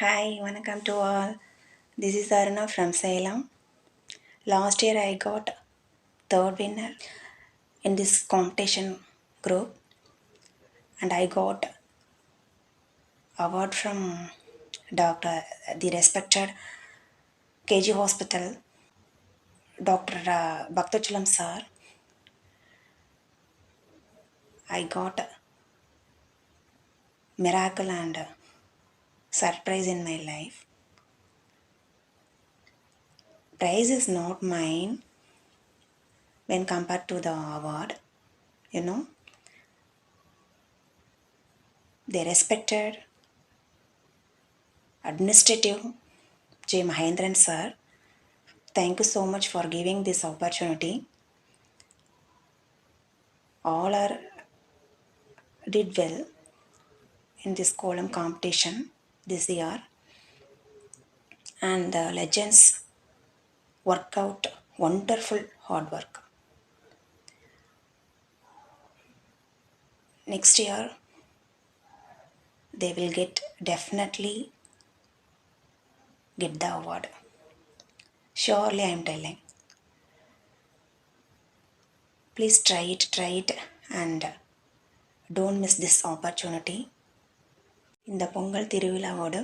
Hi, welcome to all. This is Aruna from Salem. Last year I got third winner in this competition group and I got award from Dr. the respected KG Hospital, Dr. Uh, Bhaktachalam sir. I got miracle and surprise in my life. Prize is not mine when compared to the award, you know. They respected administrative J. Mahendran sir. Thank you so much for giving this opportunity. All are did well in this column competition this year. And the legends work out wonderful hard work. Next year they will get definitely get the award. Surely i am telling. Please try it try it and don't miss this opportunity இந்த பொங்கல் திருவிழாவோட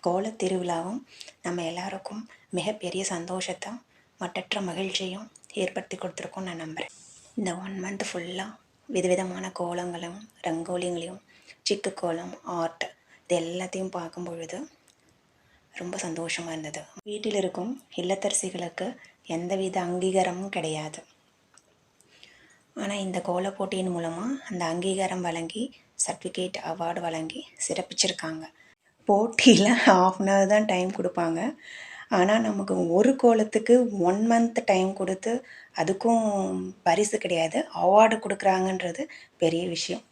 கோலத் திருவிழாவும் நம்ம எல்லாருக்கும் மிகப்பெரிய சந்தோஷத்தை மட்டற்ற மகிழ்ச்சியும் ஏற்படுத்தி கொடுத்துருக்கோம் நான் நம்புகிறேன் இந்த ஒன் மந்த் ஃபுல்லாக விதவிதமான கோலங்களும் ரங்கோலிங்களையும் சிக்கு கோலம் ஆர்ட் இது எல்லாத்தையும் பார்க்கும் பொழுது ரொம்ப சந்தோஷமாக இருந்தது. வீட்டில் இருக்கும் இல்லத்தரசிகளுக்கு எந்தவித அங்கீகாரமும் கிடையாது. ஆனால் இந்த கோலப் போட்டியின் மூலமாக அந்த அங்கீகாரம் வழங்கி சர்டிஃபிகேட் அவார்டு வழங்கி சிறப்பிச்சிருக்காங்க. போட்டியில் ஆஃப் அன் ஹவர் தான் டைம் கொடுப்பாங்க. ஆனால் நமக்கு ஒரு கோலத்துக்கு ஒன் மந்த் டைம் கொடுத்து அதுக்கும் பரிசு கிடையாது. அவார்டு கொடுக்குறாங்கன்றது பெரிய விஷயம்.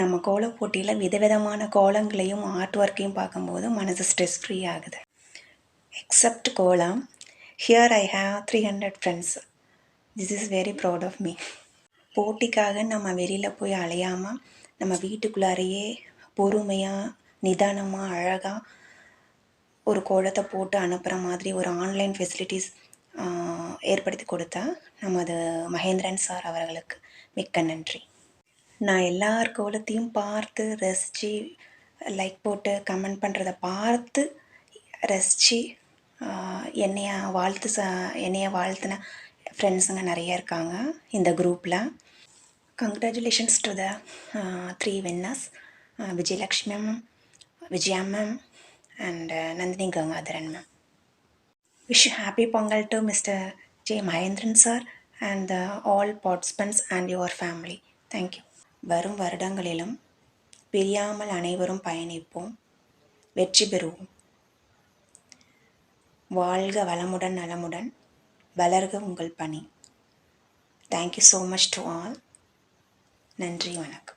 நம்ம கோல போட்டியில் விதவிதமான கோலங்களையும் ஆர்ட் ஒர்க்கையும் பார்க்கும்போது மனசு ஸ்ட்ரெஸ் ஃப்ரீ ஆகுது. Except kolam here I have three hundred friends this is very proud of me போட்டிக்காக நம்ம வெளியில் போய் அலையாமல் நம்ம வீட்டுக்குள்ளாரையே பொறுமையாக நிதானமாக அழகாக ஒரு கோலத்தை போட்டு அனுப்புகிற மாதிரி ஒரு ஆன்லைன் ஃபெசிலிட்டிஸ் ஏற்படுத்தி கொடுத்தா நமது மகேந்திரன் சார் அவர்களுக்கு மிக்க நன்றி. நான் எல்லார் கோலத்தையும் பார்த்து ரசித்து லைக் போட்டு கமெண்ட் பண்ணுறத பார்த்து ரசித்து என்னைய வாழ்த்து ச என்னைய வாழ்த்தின ஃப்ரெண்ட்ஸுங்க நிறைய இருக்காங்க. இந்த குரூப்பில் Congratulations to the uh, three winners uh, Vijay Lakshmi ma'am, Vijaya ma'am, and uh, Nandini Gangadharan ma'am. Wish you happy Pongal to Mr. J. Mahendran sir and uh, all participants and your family. Thank you. வரும் வருடங்களிலும் பிரியாமல் அனைவரும் பயணிப்போம் வெற்றி பெறுவோம் வாழ்க வளமுடன் நலமுடன் வளர்க உங்கள் பணி thank you so much to all நன்றி வணக்கம்.